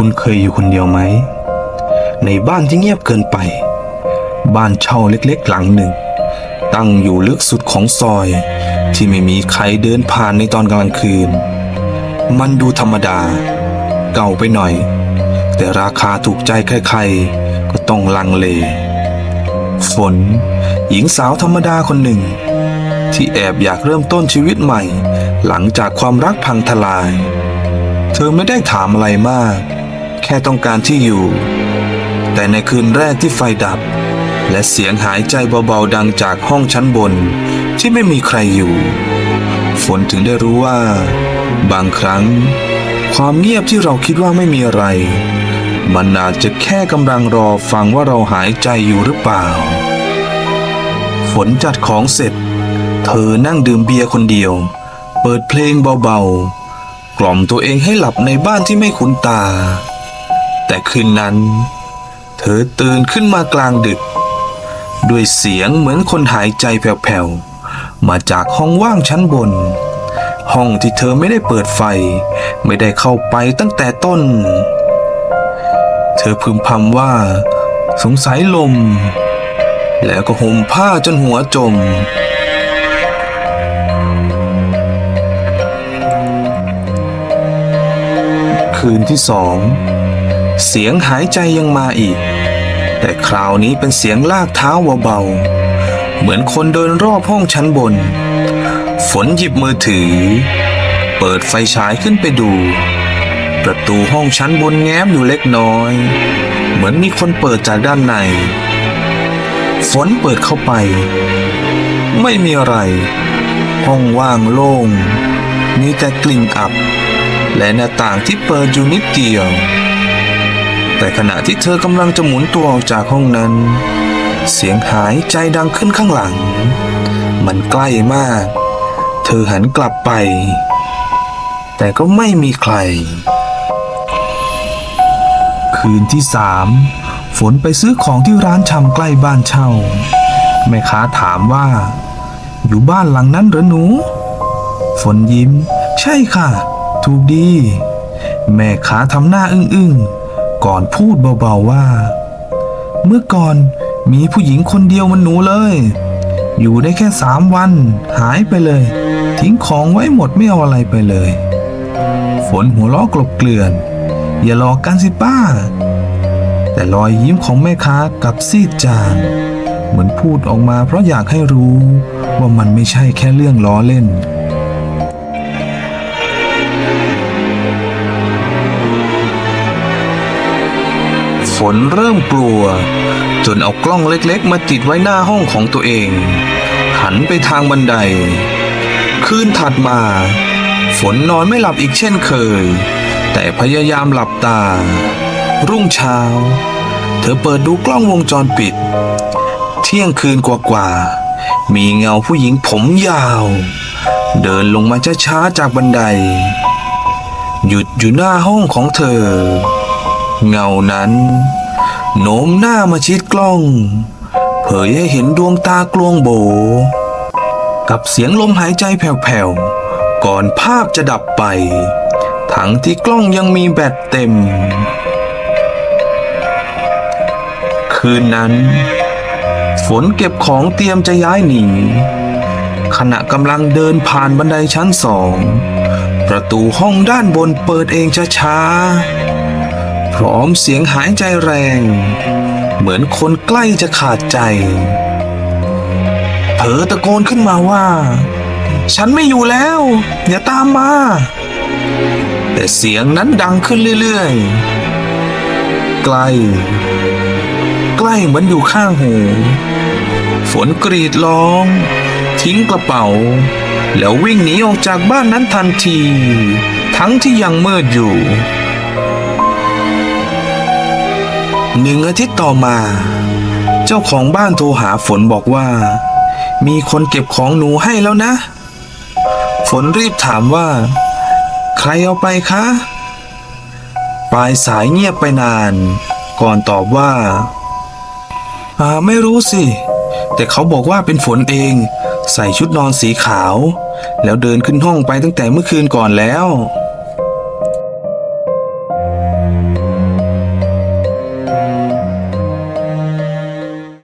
คุณเคยอยู่คนเดียวไหม ในบ้านที่เงียบเกินไป บ้านเช่าเล็กๆหลังหนึ่ง ตั้งอยู่ลึกสุดของซอย ที่ไม่มีใครเดินผ่านในตอนกลางคืน มันดูธรรมดา เก่าไปหน่อย แต่ราคาถูกใจใครๆ ก็ต้องลังเล ฝน หญิงสาวธรรมดาคนหนึ่ง ที่แอบอยากเริ่มต้นชีวิตใหม่ หลังจากความรักพังทลายเธอไม่ได้ถามอะไรมาก ค่ต้องการที่อยู่ แต่ในคืนแรกที่ไฟดับ และเสียงหายใจเบาๆดังจากห้องชั้นบนที่ไม่มีใครอยู่ ฝนถึงได้รู้ว่า บางครั้ง ความเงียบที่เราคิดว่าไม่มีอะไร มันอาจจะแค่กำลังรอฟังว่าเราหายใจอยู่หรือเปล่า ฝนจัดของเสร็จ เธอนั่งดื่มเบียร์คนเดียว เปิดเพลงเบาๆกล่อมตัวเองให้หลับในบ้านที่ไม่คุ้นตา แต่คืนนั้น เธอตื่นขึ้นมากลางดึก ด้วยเสียงเหมือนคนหายใจแผ่วๆ มาจากห้องว่างชั้นบน ห้องที่เธอไม่ได้เปิดไฟ ไม่ได้เข้าไปตั้งแต่ต้น เธอพึมพำว่า สงสัยลม แล้วก็ห่มผ้าจนหัวจมคืนที่สอง เสียงหายใจยังมาอีก แต่คราวนี้เป็นเสียงลากเท้าเบาๆ เหมือนคนเดินรอบห้องชั้นบน ฝนหยิบมือถือ เปิดไฟฉายขึ้นไปดู ประตูห้องชั้นบนแง้มอยู่เล็กน้อย เหมือนมีคนเปิดจากด้านใน ฝนเปิดเข้าไป ไม่มีอะไร ห้องว่างโล่ง มีแต่กลิ่นอับ และหน้าต่างที่เปิดอยู่นิดเดียว แต่ขณะที่เธอกำลังจะหมุนตัวออกจากห้องนั้น เสียงหายใจดังขึ้นข้างหลัง มันใกล้มาก เธอหันกลับไป แต่ก็ไม่มีใคร คืนที่สามฝนไปซื้อของที่ร้านชำใกล้บ้านเช่า แม่ค้าถามว่า อยู่บ้านหลังนั้นหรอหนู ฝนยิ้ม ใช่ค่ะ ถูกดี แม่ค้าทำหน้าอึ้งๆ ก่อนพูดเบาๆว่า เมื่อก่อนมีผู้หญิงคนเดียวมันหนูเลย อยู่ได้แค่สามวัน หายไปเลย ทิ้งของไว้หมดไม่เอาอะไรไปเลย ฝนหัวล้อกลบเกลื่อน อย่าหลอกกันสิป้า แต่รอยยิ้มของแม่ค้ากับซีดจางเหมือนพูดออกมาเพราะอยากให้รู้ว่ามันไม่ใช่แค่เรื่องล้อเล่น ฝนเริ่มกลัว จนเอากล้องเล็กๆ มาติดไว้หน้าห้องของตัวเอง หันไปทางบันได คืนถัดมา ฝนนอนไม่หลับอีกเช่นเคย แต่พยายามหลับตา รุ่งเช้า เธอเปิดดูกล้องวงจรปิด เที่ยงคืนกว่าๆมีเงาผู้หญิงผมยาว เดินลงมาช้าๆจากบันได หยุดอยู่หน้าห้องของเธอ เงานั้นโน้มหน้ามาชิดกล้อง เผยให้เห็นดวงตากลวงโบ กับเสียงลมหายใจแผ่วๆ ก่อนภาพจะดับไป ทั้งที่กล้องยังมีแบตเต็ม คืนนั้น ฝนเก็บของเตรียมจะย้ายหนี ขณะกำลังเดินผ่านบันไดชั้นสอง ประตูห้องด้านบนเปิดเองช้าๆ พร้อมเสียงหายใจแรง เหมือนคนใกล้จะขาดใจเธอตะโกนขึ้นมาว่า ฉันไม่อยู่แล้ว อย่าตามมา แต่เสียงนั้นดังขึ้นเรื่อยๆใกล้ใกล้เหมือนอยู่ข้างหู ฝนกรีดร้อง ทิ้งกระเป๋า แล้ววิ่งหนีออกจากบ้านนั้นทันที ทั้งที่ยังมืดอยู่ หนึ่งอาทิตย์ต่อมา เจ้าของบ้านโทรหาฝนบอกว่า มีคนเก็บของหนูให้แล้วนะ ฝนรีบถามว่า ใครเอาไปคะ ปลายสายเงียบไปนาน ก่อนตอบว่าอ่าไม่รู้สิ แต่เขาบอกว่าเป็นฝนเอง ใส่ชุดนอนสีขาว แล้วเดินขึ้นห้องไปตั้งแต่เมื่อคืนก่อนแล้ว